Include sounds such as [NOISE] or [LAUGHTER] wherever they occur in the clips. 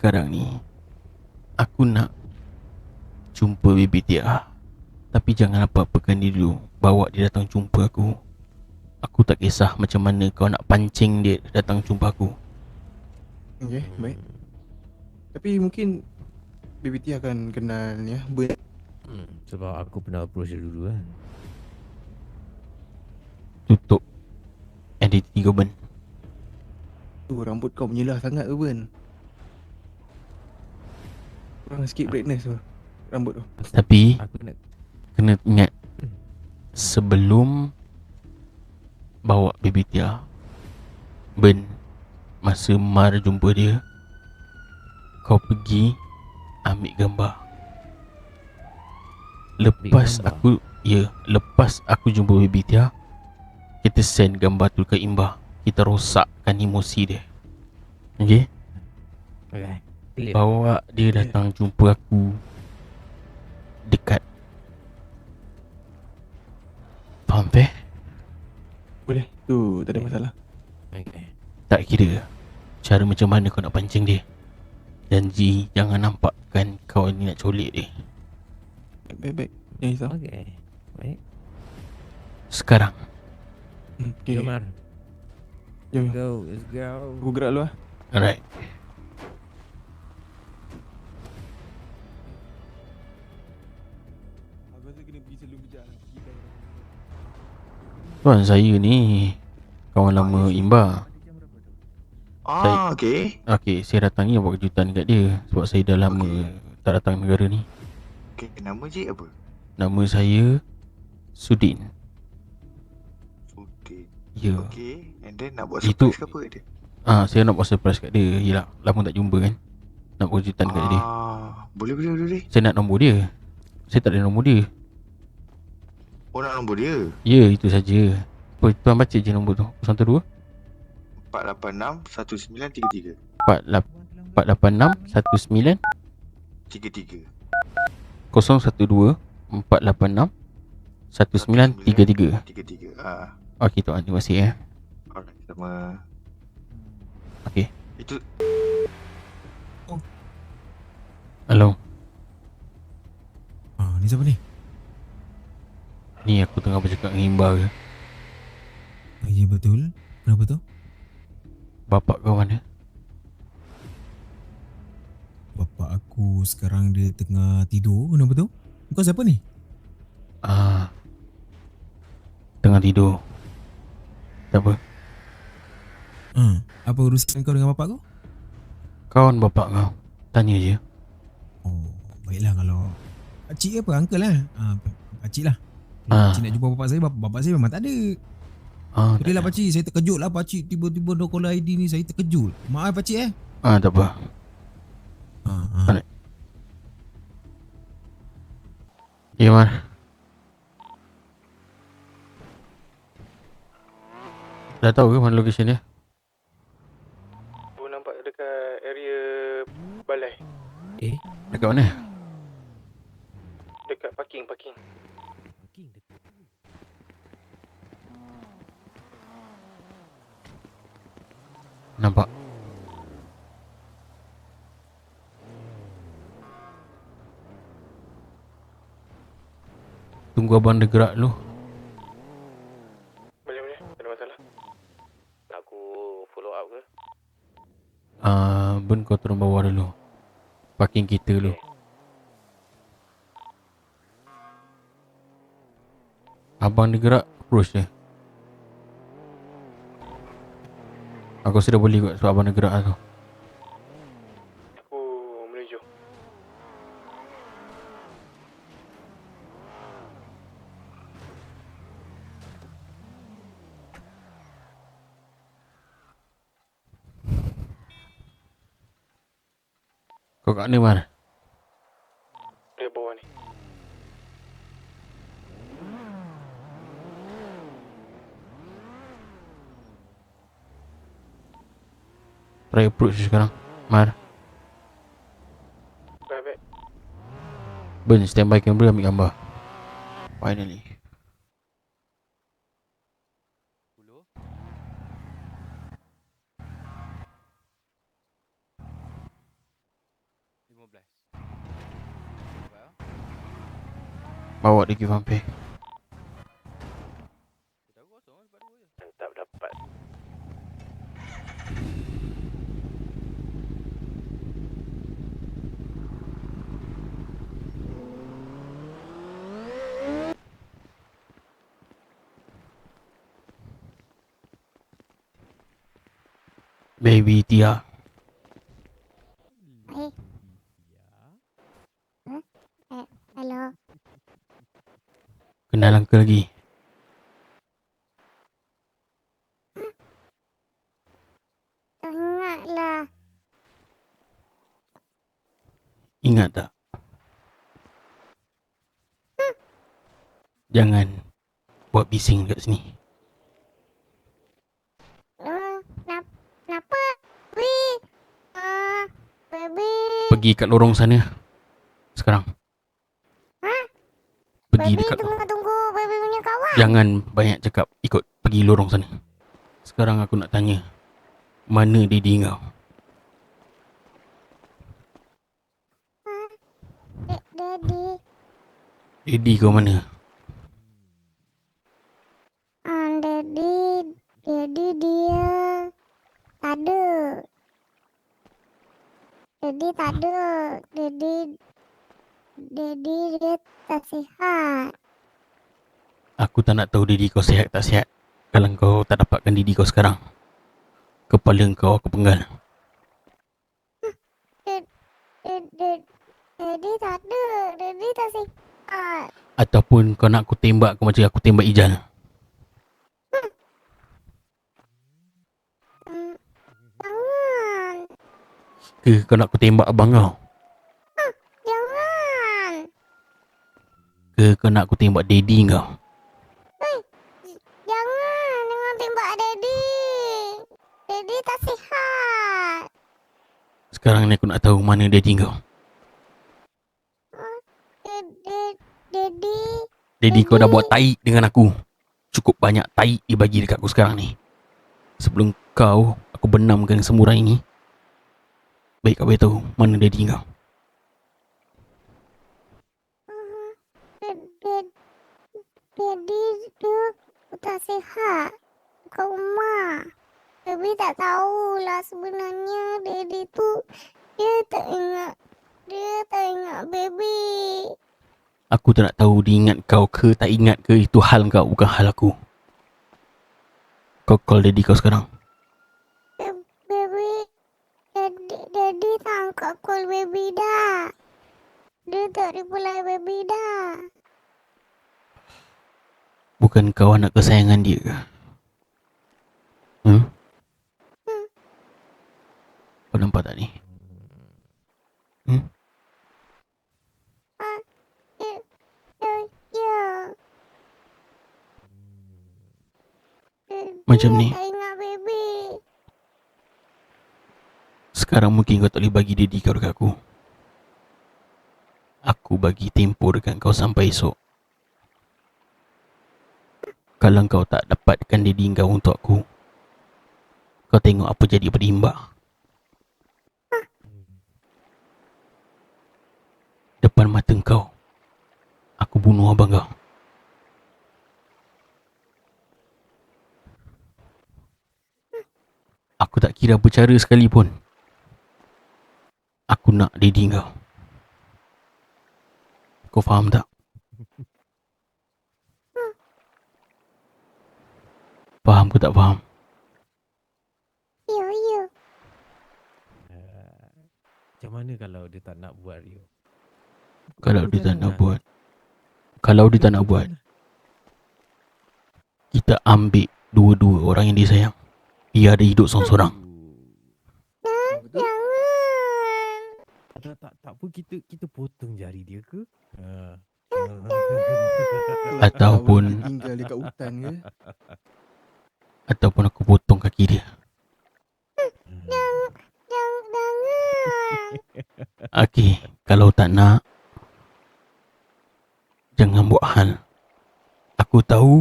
Sekarang ni Aku nak Jumpa baby Tia Tapi jangan apa-apakan dia dulu Bawa dia datang jumpa aku Aku tak kisah macam mana kau nak pancing dia datang jumpa aku Okay, baik. Tapi mungkin Baby T akan kenal ni ya. Ben. Hmm, sebab aku pernah approach dia dulu kan. Tutup Identiti kau Ben Tu rambut kau menyelah sangat ke Ben? Kurang sikit brightness tu. Rambut tu. Tapi Aku nak Kena ingat Sebelum Bawa baby Tia Ben Masa Mar jumpa dia Kau pergi Ambil gambar Lepas Ambil gambar? aku Ya Lepas aku jumpa baby Tia Kita send gambar tu ke Imba Kita rosakkan emosi dia Okay Okay. Clear. Bawa dia datang jumpa aku Dekat Faham Feh? Boleh. Tu tak ada masalah. Okay. Tak kira Cara macam mana kau nak pancing dia Janji Jangan nampakkan Kau ni nak colik dia Baik, baik. Jangan risau. Okay. Baik. Sekarang Hmm, Okay. Jom Mar. Jom. Go. Let's go. Aku gerak dulu lah. Alright Tuan saya ni Kawan lama Imba Ah, okey. Okay saya datang ni buat kejutan dekat dia Sebab saya dah lama Tak datang negara ni Okey, nama cik apa? Nama saya Sudin Sudin. Ya Okey, and then nak buat Itu- surprise ke apa dia? Ah, Saya nak buat surprise kat dia Yelah Lama tak jumpa kan Nak buat kejutan kat dia Ah, boleh boleh boleh. boleh. Saya nak nombor dia Saya tak ada nombor dia Oh, nak nombor dia. Ya itu saja. Tuan baca je nombor tu 012 486 1933. 486 19 33. 012 486 1933 33. Ah, Okey tuan terima kasih eh alright. Sama. Okey Itu Hello Ah, ni siapa ni? Ni aku tengah bercakap dengan Imba ke ya betul. Kenapa tu? Bapak kau mana Bapak aku sekarang dia tengah tidur. Kenapa tu? Kau siapa ni? Ah Tengah tidur Tak apa Ah, apa urusan kau dengan bapak kau? Kawan bapak kau Tanya je Oh, baiklah kalau Pakcik apa? Uncle lah. Ah, pakcik lah. Kalau Ah. pakcik nak jumpa bapak saya, bapak, bapak saya memang tak ada. Ah, Betul lah pakcik, saya terkejut lah pakcik tiba-tiba nak call ID ni, saya terkejut. Maaf pakcik eh. ah, tak apa Ah, ah. Alright. Ya Mar Dah tahu ke mana location dia? Aku nampak dekat area balai. Eh, Dekat mana? Dekat parking, parking. Nampak Tunggu abang dia gerak dulu Boleh, boleh. Tak ada masalah. aku follow up ke? Ah, Ben kau turun bawah dulu Parking kita dulu Abang dia gerak Approach dia Aku sudah boleh kot Sebab abang dia gerak tu Aku menuju. Kau kat mana Mar? Dia bawah ni. Try approach sekarang Mar. Ben standby kamera ambil gambar Finally Bawa dia pergi vampir. Tak dapat. Baby Tia. Eh. Hello. Kenal uncle lagi. Tak ingat lah. Ingat tak? Jangan buat bising kat sini. Uh, kenapa? Kenapa? Baby. Uh, baby. Pergi kat lorong sana. Sekarang. Ha? Pergi baby dekat tunggu-tunggu baby punya kawan. Jangan banyak cakap. Ikut pergi lorong sana. Sekarang aku nak tanya. Mana Didi kau? Eh, Daddy. Didi kau mana? Um, Daddy. Daddy dia. Tak ada. Daddy tak ada. Daddy. Daddy dia tak sihat. Aku tak nak tahu Didi kau sihat tak sihat. Kalau kau tak dapatkan Didi kau sekarang. Kepala kau aku penggal. Dad, dad, Daddy tak ada. Daddy tak sihat. Ataupun kau nak aku tembak kau macam aku tembak Ijal. Ke kau nak aku tembak abang kau? Jangan. Ke kau nak aku tembak Daddy kau? Jangan. Jangan tembak Daddy. Daddy tak sihat. Sekarang ni aku nak tahu mana kau. Dad, dad, Daddy. Kau dah buat tai dengan aku. Cukup banyak tai dibagi dekat aku sekarang ni. Sebelum kau, aku benamkan semua orang ini. Baik kau beritahu mana kau. Dad, dad, Daddy dia tak sihat. Kat rumah. Baby tak tahulah sebenarnya Daddy tu dia tak ingat dia tak ingat baby. Aku tak nak tahu dia ingat kau ke tak ingat ke itu hal kau bukan hal aku. Kau call Daddy kau sekarang. Ba- Baby, daddy, daddy tak angkat call baby dah. Dia tak reply baby dah. Bukan kau anak kesayangan dia ke? Hmm? Hmm. Kau nampak tak ni? Dia- Macam dia ni. Sekarang mungkin kau tak boleh bagi Daddy kau dekat aku. Aku bagi tempoh dekat kau sampai esok. Kalau kau tak dapatkan Daddy kau untuk aku, kau tengok apa jadi pada Imba. Depan mata kau, aku bunuh abang kau. Aku tak kira bercara sekalipun. Aku nak Daddy kau. Kau faham tak? Faham ke tak faham? Ya, ya. Uh, macam mana kalau dia tak nak buat Rio? Kalau dia tak nak buat. Kalau dia tak nak buat, kita ambil dua-dua orang yang dia sayang. Dia ada hidup seorang-seorang. Tak tak tak apa kita kita potong jari dia ke? Ha. [LAUGHS] Ataupun- tinggal dekat hutan ke? Ataupun aku potong kaki dia. Jangan. Jangan. Okey, kalau tak nak, jangan buat hal. Aku tahu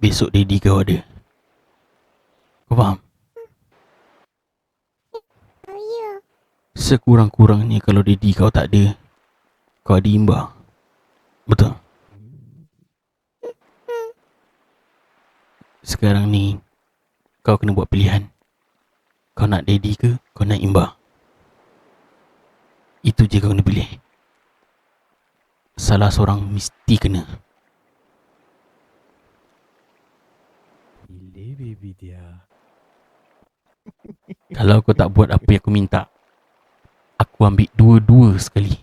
besok Daddy kau ada. Kau faham? Ya, ya. Sekurang-kurangnya kalau daddy kau tak ada, kau ada imba. Betul? Sekarang ni, kau kena buat pilihan. Kau nak daddy ke, kau nak imba? Itu je kau kena pilih. Salah seorang mesti kena. Baby dia. [LAUGHS] Kalau kau tak buat apa yang aku minta, aku ambil dua-dua sekali.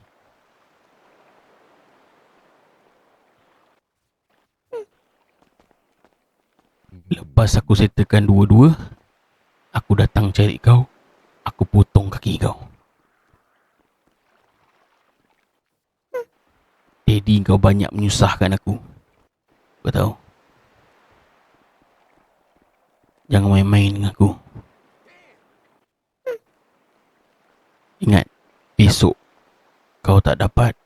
Lepas aku settlekan dua-dua, aku datang cari kau, aku potong kaki kau. Daddy kau banyak menyusahkan aku. Kau tahu? Jangan main-main dengan aku. Ingat, besok kau tak dapat,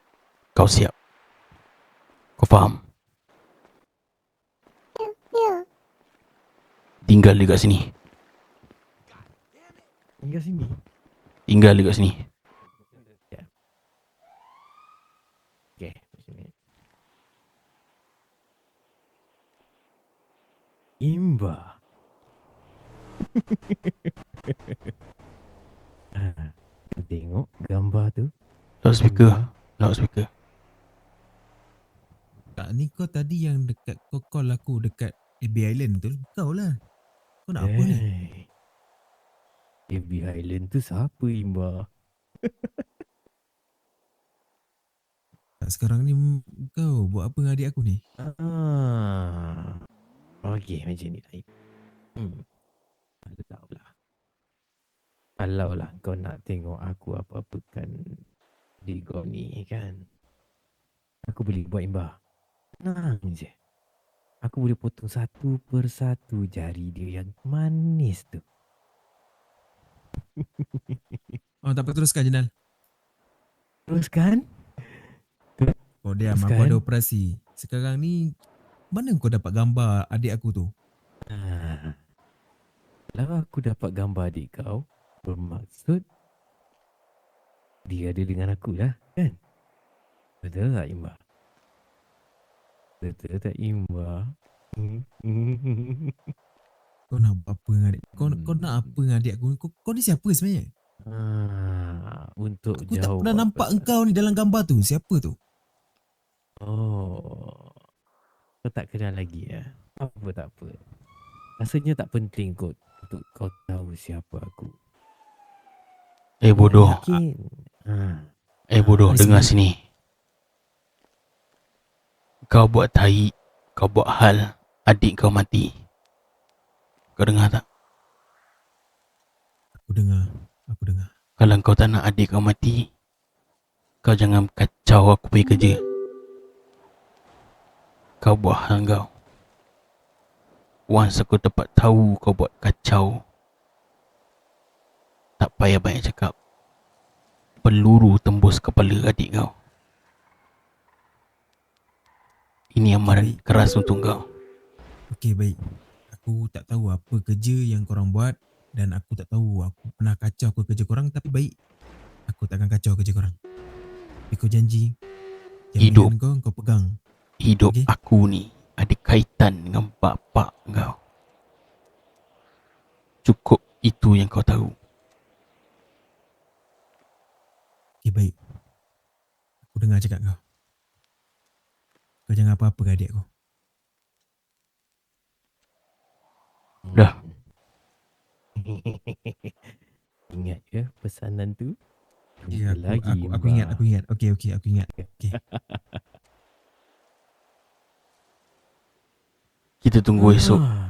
kau siap. Kau faham? Ya. Tinggal dekat sini. Hingga sini. Tinggal dekat sini. Ya. Okey, macam ni. Imba. [LAUGHS] Ah, Tengok gambar tu. Loudspeaker. Loudspeaker. Kak ni kau tadi yang dekat kau call aku dekat AB Island tu. Kau lah. Kau nak apa ni? AB Island tu siapa Imba? [LAUGHS] Tak sekarang ni kau buat apa dengan adik aku ni? Ah. Okey, macam ni lain. Hmm. Kalau lah. Kalau lah kau nak tengok aku apa-apakan di kau ni kan. Aku boleh buat imbah. Tenang je. Aku boleh potong satu persatu jari dia yang manis tu. [LAUGHS] Oh tak apa teruskan Jenal. Teruskan. Oh diam aku Teruskan. ada operasi. Sekarang ni mana kau dapat gambar adik aku tu? Ha. Kalau aku dapat gambar adik kau, bermaksud dia ada dengan aku lah, kan? Betul tak Imba? Betul tak Imba? [LAUGHS] Kau nak apa dengan adik? Kau, kau Hmm. nak apa dengan adik aku? Kau, kau ni siapa sebenarnya? ha, untuk Aku tak jawab pernah nampak engkau ni dalam gambar tu. Siapa tu? Oh. Kau tak kenal lagi ya? Apa tak apa. Rasanya tak penting kot untuk kau tahu siapa aku. Eh bodoh. Yakin? Ha. Eh bodoh, Ah, dengar sini. Kau buat tai, kau buat hal adik kau mati. Kau dengar tak? Aku dengar. Aku dengar. Kalau kau tak nak adik kau mati, kau jangan kacau aku pergi kerja. Kau buat hal kau. Once aku dapat tahu kau buat kacau, tak payah banyak cakap. Peluru tembus kepala adik kau. Ini amaran keras untuk kau. Okey baik. Aku tak tahu apa kerja yang korang buat dan aku tak tahu aku pernah kacau ke kerja korang tapi baik. Aku takkan kacau kerja korang. Tapi kau janji Hidup. kau kau pegang. Hidup Okey. aku ni ada kaitan dengan bapak kau. Cukup itu yang kau tahu. Okey baik. Aku dengar cakap kau. Kau jangan apa-apa ke adik aku. Dah. [LAUGHS] Ingat ke pesanan tu? Ya, Jumpa aku, aku, aku ingat, aku ingat. Okey, okey, aku ingat. Okey. [LAUGHS] Kita tunggu esok. Ah.